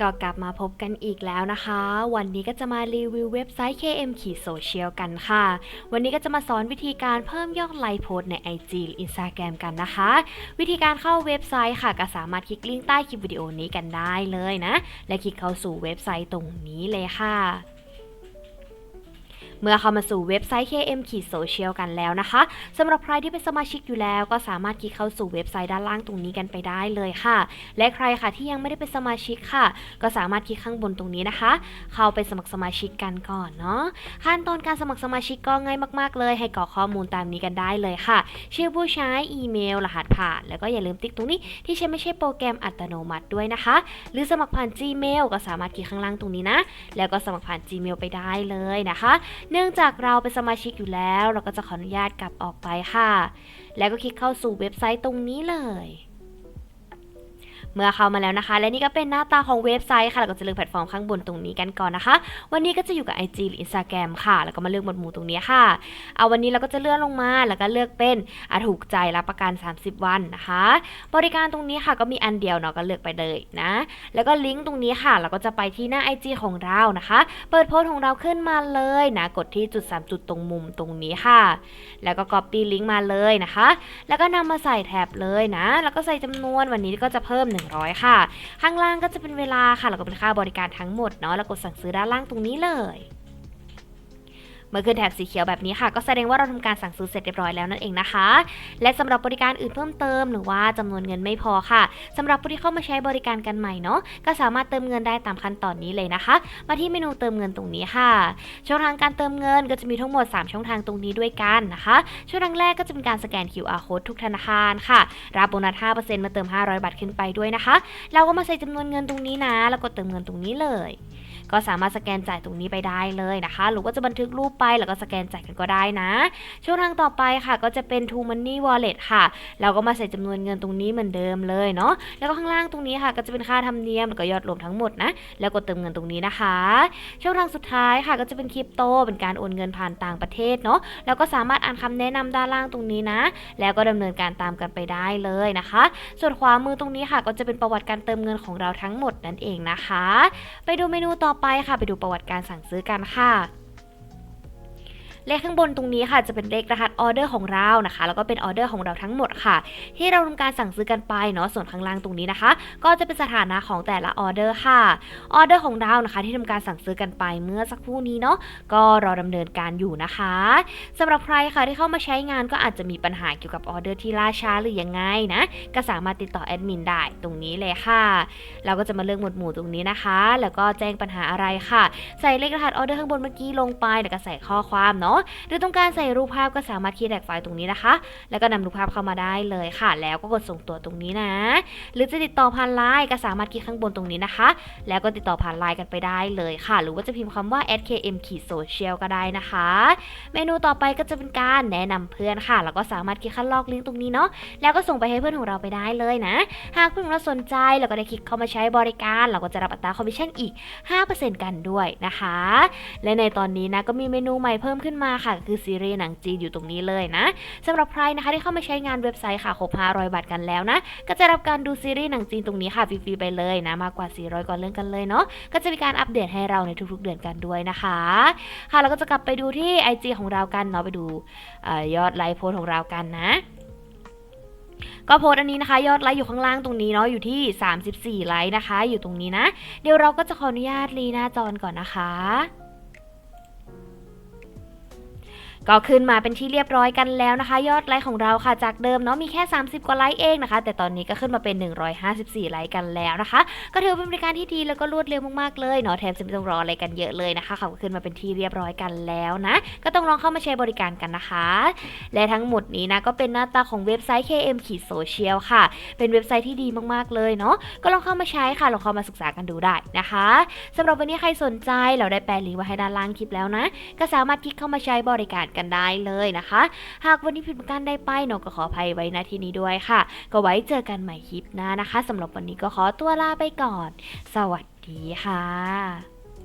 ก็กลับมาพบกันอีกแล้วนะคะ วันนี้ก็จะมารีวิวเว็บไซต์ KM ขีดโซเชียลกันค่ะ วันนี้ก็จะมาสอนวิธีการเพิ่มยอดไลค์โพสใน IG หรือ Instagram กันนะคะ วิธีการเข้าเว็บไซต์ค่ะ ก็สามารถคลิกลิงก์ใต้คลิปวิดีโอนี้กันได้เลยนะ และคลิกเข้าสู่เว็บไซต์ตรงนี้เลยค่ะ เมื่อเข้ามาสู่เว็บไซต์ KM ขีดโซเชียลกันแล้วนะคะสำหรับใครที่เป็นสมาชิกอยู่แล้วก็สามารถคลิกเข้าสู่เว็บไซต์ด้านล่างตรงนี้กันไปได้เลยค่ะ และใครค่ะที่ยังไม่ได้เป็นสมาชิกค่ะ ก็สามารถคลิกข้างบนตรงนี้นะคะ เข้าไปสมัครสมาชิกกันก่อนเนาะขั้นตอนการสมัครสมาชิกก็ง่ายมากๆ เลย ให้กรอกข้อมูลตามนี้กันได้เลยค่ะ ชื่อผู้ใช้อีเมล รหัสผ่าน แล้วก็อย่าลืมติ๊กตรงนี้ที่ใช้ไม่ใช่โปรแกรมอัตโนมัติด้วยนะคะ หรือสมัครผ่าน Gmail ก็สามารถคลิกข้างล่างตรงนี้นะ แล้วก็สมัครผ่าน Gmail ไปได้เลยนะคะเนื่องจากเราเป็นสมาชิกอยู่แล้ว เราก็จะขออนุญาตกลับออกไปค่ะ แล้วก็คลิกเข้าสู่เว็บไซต์ตรงนี้เลย เมื่อเข้ามาแล้วนะคะ และนี่ก็เป็นหน้าตาของเว็บไซต์ค่ะเราก็จะเลือกแพลตฟอร์มข้างบนตรงนี้กันก่อนนะคะ วันนี้ก็จะอยู่กับ IG หรือ Instagram ค่ะ แล้วก็มาเลือกหมวดหมู่ตรงนี้ค่ะเอาวันนี้เราก็จะเลื่อนลงมาแล้วก็เลือกเป็นอถูกใจรับประกัน 30 วันนะคะ บริการตรงนี้ค่ะก็มีอันเดียวเนาะก็เลือกไปเลยนะ แล้วก็ลิงก์ตรงนี้ค่ะ เราก็จะไปที่หน้า IG ของเรานะคะ เปิดโพสต์ของเราขึ้นมาเลยนะกดที่จุด 3 จุดตรงมุมตรงนี้ค่ะ แล้วก็ copy ลิงก์มาเลยนะคะ แล้วก็นำมาใส่แท็บเลยนะ แล้วก็ใส่จำนวนวันนี้ก็จะเพิ่ม100 ค่ะ ข้างล่างก็จะเป็นเวลาค่ะ แล้วก็เป็นค่าบริการทั้งหมดเนาะ แล้วกดสั่งซื้อด้านล่างตรงนี้เลย เมื่อขึ้นแถบสีเขียวแบบนี้ค่ะ ก็แสดงว่าเราทำการสั่งซื้อเสร็จเรียบร้อยแล้วนั่นเองนะคะ และสำหรับบริการอื่นเพิ่มเติมหรือว่าจำนวนเงินไม่พอค่ะสำหรับผู้ที่เข้ามาใช้บริการกันใหม่เนาะก็สามารถเติมเงินได้ตามขั้นตอนนี้เลยนะคะ มาที่เมนูเติมเงินตรงนี้ค่ะ ช่องทางการเติมเงินก็จะมีทั้งหมด 3 ช่องทางตรงนี้ด้วยกันนะคะ ช่องทางแรกก็จะเป็นการสแกน QR code ทุกธนาคารค่ะ รับโบนัส 5%มาเติม 500 บาทขึ้นไปด้วยนะคะ เราก็มาใส่จำนวนเงินตรงนี้นะ แล้วกดเติมเงินตรงนี้เลย ก็สามารถสแกนจ่ายตรงนี้ไปได้เลยนะคะ หรือว่าจะบันทึกรูปไปแล้วก็สแกนจ่ายกันก็ได้นะ ช่องทางต่อไปค่ะก็จะเป็น True Money Wallet ค่ะเราก็มาใส่จำนวนเงินตรงนี้เหมือนเดิมเลยเนาะแล้วก็ข้างล่างตรงนี้ค่ะ ก็จะเป็นค่าธรรมเนียมแล้วก็ยอดรวมทั้งหมดนะ แล้วกดเติมเงินตรงนี้นะคะ ช่องทางสุดท้ายค่ะก็จะเป็นคริปโตเป็นการโอนเงินผ่านต่างประเทศเนาะแล้วก็สามารถอ่านคำแนะนำด้านล่างตรงนี้นะ แล้วก็ดำเนินการตามกันไปได้เลยนะคะ ส่วนขวามือตรงนี้ค่ะ ก็จะเป็นประวัติการเติมเงินของเราทั้งหมดนั่นเองนะคะ ไปดูเมนูต่อไปค่ะไปดูประวัติการสั่งซื้อกันค่ะ เลขข้างบนตรงนี้ค่ะจะเป็นเลขรหัสออเดอร์ของเรานะคะ แล้วก็เป็นออเดอร์ของเราทั้งหมดค่ะ ที่เราทำการสั่งซื้อกันไปเนาะส่วนข้างล่างตรงนี้นะคะ ก็จะเป็นสถานะของแต่ละออเดอร์ค่ะออเดอร์ของเรานะคะ ที่ทำการสั่งซื้อกันไปเมื่อสักครู่นี้เนาะก็รอดำเนินการอยู่นะคะสำหรับใครค่ะที่เข้ามาใช้งานก็อาจจะมีปัญหาเกี่ยวกับออเดอร์ที่ล่าช้าหรือยังไงนะก็สามารถติดต่อแอดมินได้ตรงนี้เลยค่ะ เราก็จะมาเลือกหมวดหมู่ตรงนี้นะคะ แล้วก็แจ้งปัญหาอะไรค่ะ ใส่เลขรหัสออเดอร์ข้างบนเมื่อกี้ลงไปแล้วก็ใส่ข้อความเนาะหรือต้องการใส่รูปภาพก็สามารถคีย์แท็กไฟล์ตรงนี้นะคะ แล้วก็นำรูปภาพเข้ามาได้เลยค่ะ แล้วก็กดส่งตัวตรงนี้นะ หรือจะติดต่อผ่านไลน์ก็สามารถคลิกข้างบนตรงนี้นะคะ แล้วก็ติดต่อผ่านไลน์กันไปได้เลยค่ะ หรือว่าจะพิมพ์คำว่า @km ขีด social ก็ได้นะคะ เมนูต่อไปก็จะเป็นการแนะนำเพื่อนค่ะ แล้วก็สามารถคลิกคัดลอกลิงก์ตรงนี้เนาะแล้วก็ส่งไปให้เพื่อนของเราไปได้เลยนะ หากเพื่อนของเราสนใจเราก็ได้คลิกเข้ามาใช้บริการ เราก็จะรับอัตราคอมมิชชั่นอีก 5%กันด้วยนะคะ และในตอนนี้นะก็มีเมนูใหม่เพิ่มขึ้นมาค่ะ คือซีรีส์หนังจีนอยู่ตรงนี้เลยนะสำหรับใครนะคะที่เข้ามาใช้งานเว็บไซต์ค่ะครบ500 บาทกันแล้วนะ ก็จะรับการดูซีรีส์หนังจีนตรงนี้ค่ะฟรีๆไปเลยนะมากกว่า 400 กว่าเรื่องกันเลยเนาะก็จะมีการอัปเดตให้เราในทุกๆเดือนกันด้วยนะคะ ค่ะเราก็จะกลับไปดูที่ IG ของเรากันเนาะไปดูอยอดไลค์โพสของเรากันนะก็โพสอันนี้นะคะ ยอดไลค์อยู่ข้างล่างตรงนี้เนาะอยู่ที่ 34 ไลค์นะคะ อยู่ตรงนี้นะ เดี๋ยวเราก็จะขออนุญาตรีหน้าจอก่อนนะคะ ก็ขึ้นมาเป็นที่เรียบร้อยกันแล้วนะคะ ยอดไลค์ของเราค่ะจากเดิมเนาะมีแค่ 30 กว่าไลค์เองนะคะ แต่ตอนนี้ก็ขึ้นมาเป็น 154 ไลค์กันแล้วนะคะ ก็ถือเป็นบริการที่ดีแล้วก็รวดเร็วมากๆเลยเนาะแถมจะไม่ต้องรออะไรกันเยอะเลยนะคะเขาก็ขึ้นมาเป็นที่เรียบร้อยกันแล้วนะ ก็ต้องลองเข้ามาใช้บริการกันนะคะ และทั้งหมดนี้นะก็เป็นหน้าตาของเว็บไซต์ KM ขีดโซเชียลค่ะ เป็นเว็บไซต์ที่ดีมากๆเลยเนาะก็ลองเข้ามาใช้ค่ะลองเข้ามาศึกษากันดูได้นะคะสำหรับวันนี้ใครสนใจเราได้แปะลิงก์ไว้ให้ด้านล่างคลิปแล้วนะ ก็สามารถคลิกเข้ามาใช้บริการกันได้เลยนะคะ หากวันนี้ผิดประการใดไปหนูก็ขออภัยไว้ณที่นี้ด้วยค่ะ ก็ไว้เจอกันใหม่คลิปหน้านะคะสำหรับวันนี้ก็ขอตัวลาไปก่อน สวัสดีค่ะ